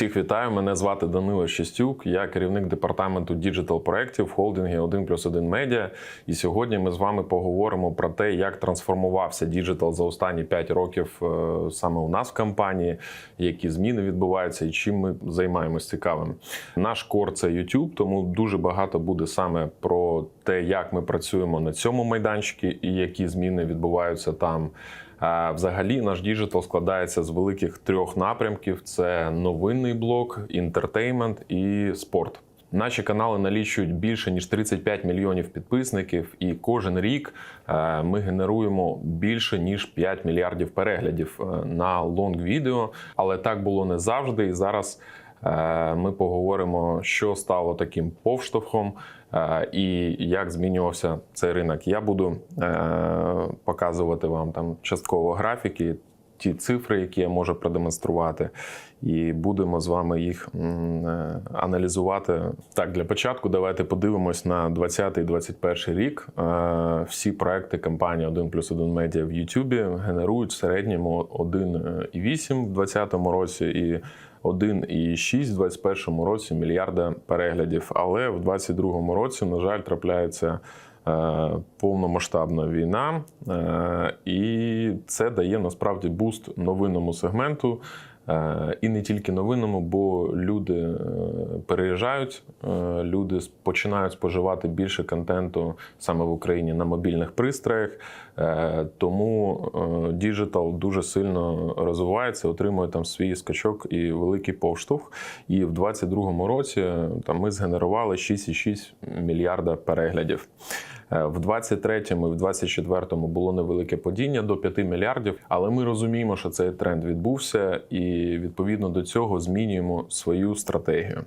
Всіх вітаю. Мене звати Данило Щастюк. Я керівник департаменту діджитал проєктів в холдингі 1 плюс 1 медіа. І сьогодні ми з вами поговоримо про те, як трансформувався діджитал за останні 5 років е, саме у нас в компанії, які зміни відбуваються і чим ми займаємось цікавим. Наш кор це YouTube, тому дуже багато буде саме про те, як ми працюємо на цьому майданчику і які зміни відбуваються там. Взагалі наш діджитал складається з великих трьох напрямків: це новинний блок, інтертеймент і спорт. Наші канали налічують більше ніж 35 мільйонів підписників, і кожен рік е, ми генеруємо більше ніж 5 мільярдів переглядів е, на лонг відео. Але так було не завжди. І зараз е, ми поговоримо, що стало таким повштовхом і як змінювався цей ринок. Я буду показувати вам там частково графіки. Ті цифри, які я можу продемонструвати, і будемо з вами їх е, аналізувати. Так, для початку давайте подивимось на 20-21 рік. Е, Всі проекти компанії 1 плюс 1 медіа в Ютубі генерують в середньому 1,8 в 2020 році і 1,6 в 2021 році мільярда переглядів. Але в 2022 році, на жаль, трапляється. Е, Повномасштабна війна, е, і це дає насправді буст новинному сегменту. Е, І не тільки новинному, бо люди переїжджають, люди починають споживати більше контенту саме в Україні на мобільних пристроях. Тому діджитал дуже сильно розвивається, отримує там свій скачок і великий повштовх. І в 2022 році там ми згенерували 6,6 мільярда переглядів. Е, В 23-му і в 24-му було невелике падіння до 5 мільярдів, але ми розуміємо, що цей тренд відбувся, і відповідно до цього змінюємо свою стратегію.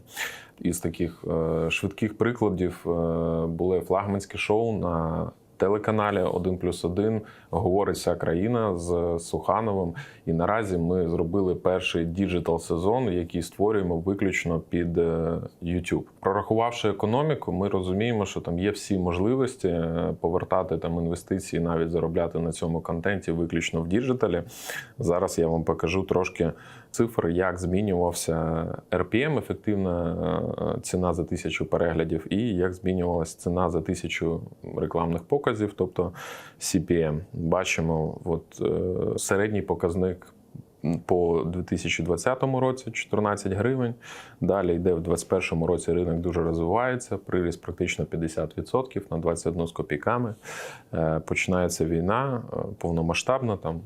Із таких е, швидких прикладів е, були флагманське шоу на телеканалі 1 плюс 1 говорить вся країна з Сухановим. І наразі ми зробили перший діджитал сезон, який створюємо виключно під е, YouTube. Прорахувавши економіку, ми розуміємо, що там є всі можливості е, повертати там інвестиції, навіть заробляти на цьому контенті виключно в діджиталі. Зараз я вам покажу трошки цифр, як змінювався RPM, ефективна е, ціна за тисячу переглядів, і як змінювалася ціна за тисячу рекламних показів, тобто CPM. Бачимо, от е, середній показник. По 2020 році 14 гривень. Далі йде в 2021 році ринок дуже розвивається, приріст практично 50% на 21 з копійками. Е, Починається війна е, повномасштабна, там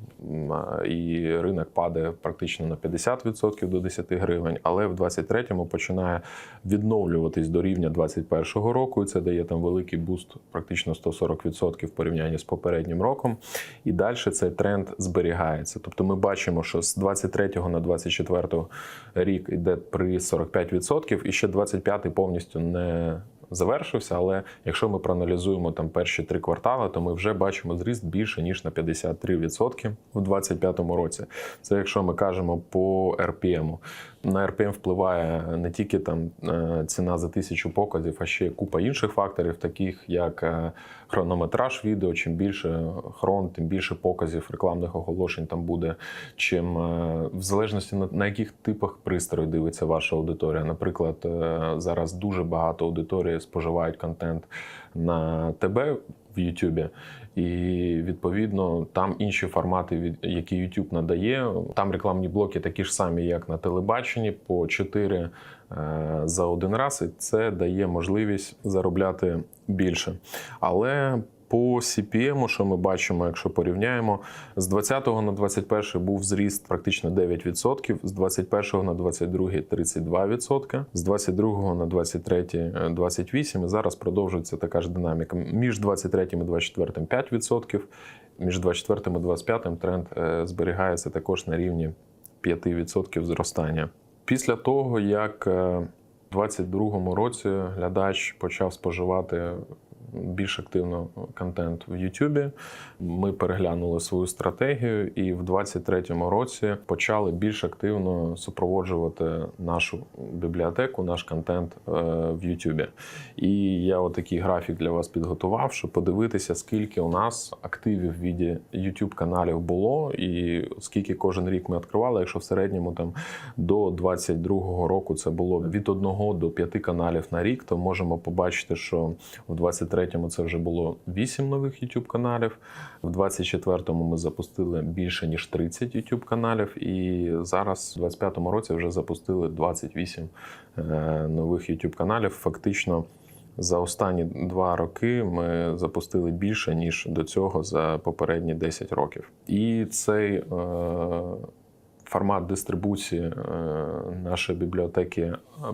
і ринок падає практично на 50% до 10 гривень. Але в 23-му починає відновлюватись до рівня 21-го року. І це дає там великий буст, практично 140% в порівнянні з попереднім роком. І далі цей тренд зберігається. Тобто ми бачимо, що з 23 на 24 рік йде при 45%, і ще 25 повністю не завершився. Але якщо ми проаналізуємо там перші три квартали, то ми вже бачимо зріст більше ніж на 53% у 2025 році. Це якщо ми кажемо по RPM. На RPM впливає не тільки там е, ціна за тисячу показів, а ще купа інших факторів, таких як е, хронометраж відео. Чим більше хрон, тим більше показів рекламних оголошень там буде. Чим е, в залежності на, на яких типах пристрою дивиться ваша аудиторія. Наприклад, зараз дуже багато аудиторії споживають контент на тебе в Ютубі. І відповідно там інші формати, які YouTube надає. Там рекламні блоки такі ж самі, як на телебаченні, по 4 е, за один раз, і це дає можливість заробляти більше. Але по CPM, що ми бачимо, якщо порівняємо, з 20 на 21 був зріст практично 9%, з 21 на 22 32%, з 22 на 23 е, 28%, і зараз продовжується така ж динаміка. Між 23 і 24 5%, між 24 і 25 тренд е, зберігається також на рівні 5% зростання. Після того, як е, у 2022 році глядач почав споживати більш активно контент в YouTube. Ми переглянули свою стратегію і в 2023 році почали більш активно супроводжувати нашу бібліотеку, наш контент е, в YouTube. І я отакий графік для вас підготував, щоб подивитися, скільки у нас активів в віді YouTube каналів було, і скільки кожен рік ми відкривали. Якщо в середньому там до 22-го року це було від 1 до 5 каналів на рік, то можемо побачити, що в 23-му це вже було 8 нових YouTube каналів. В 24-му ми запустили більше ніж 30 YouTube каналів, і зараз, в 25-му році, вже запустили 28 е, нових YouTube каналів. Фактично. За останні два роки ми запустили більше ніж до цього за попередні 10 років. І цей е, формат дистрибуції е, нашої бібліотеки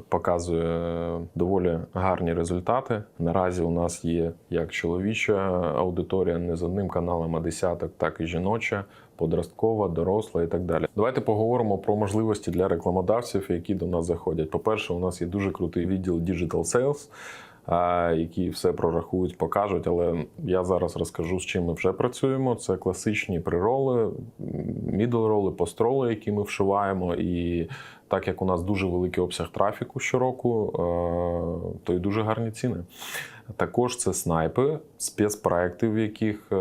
показує доволі гарні результати. Наразі у нас є як чоловіча аудиторія не з одним каналом, а десяток, так і жіноча. Подросткова, доросла і так далі. Давайте поговоримо про можливості для рекламодавців, які до нас заходять. По-перше, у нас є дуже крутий відділ Digital Sales, які все прорахують, покажуть. Але я зараз розкажу, з чим ми вже працюємо. Це класичні прироли, мідл-роли, построли, які ми вшиваємо. І так як у нас дуже великий обсяг трафіку щороку, то й дуже гарні ціни. Також це снайпи, спецпроекти, в яких е,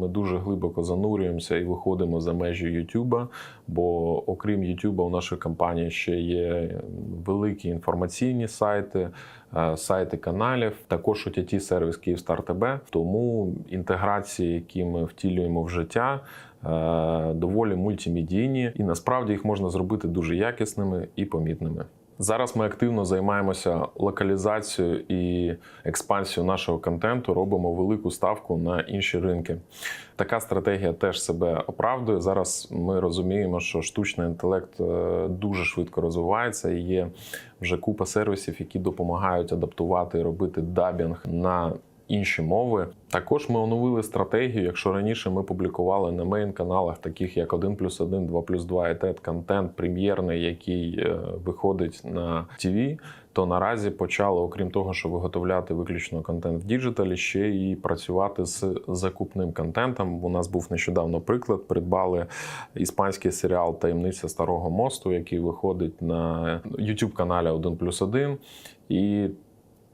ми дуже глибоко занурюємося і виходимо за межі Ютуба. Бо окрім Ютуба, у нашої компанії ще є великі інформаційні сайти, е, сайти каналів, також ott сервіс Київстар ТБ. Тому інтеграції, які ми втілюємо в життя. е, Доволі мультимедійні, і насправді їх можна зробити дуже якісними і помітними. Зараз ми активно займаємося локалізацією і експансією нашого контенту. Робимо велику ставку на інші ринки. Така стратегія теж себе оправдує. Зараз ми розуміємо, що штучний інтелект е, дуже швидко розвивається і є вже купа сервісів, які допомагають адаптувати і робити дабінг на інші мови. Також ми оновили стратегію. Якщо раніше ми публікували на мейн-каналах, таких як 1 плюс 1, 2 плюс 2 і TED, контент прем'єрний, який е, виходить на ТВ, то наразі почали, окрім того, що виготовляти виключно контент в діджиталі, ще і працювати з закупним контентом. У нас був нещодавно приклад. Придбали іспанський серіал Таємниця Старого мосту, який виходить на youtube каналі 1 плюс 1. І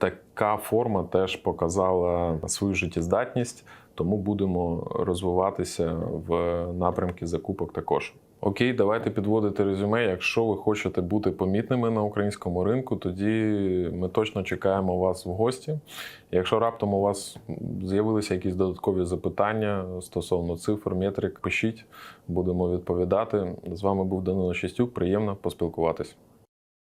така форма теж показала свою життєздатність, тому будемо розвиватися в напрямки закупок також. Окей, давайте підводити резюме. Якщо ви хочете бути помітними на українському ринку, тоді ми точно чекаємо вас в гості. Якщо раптом у вас з'явилися якісь додаткові запитання стосовно цифр, метрик, пишіть, будемо відповідати. З вами був Данило Шестюк. Приємно поспілкуватись.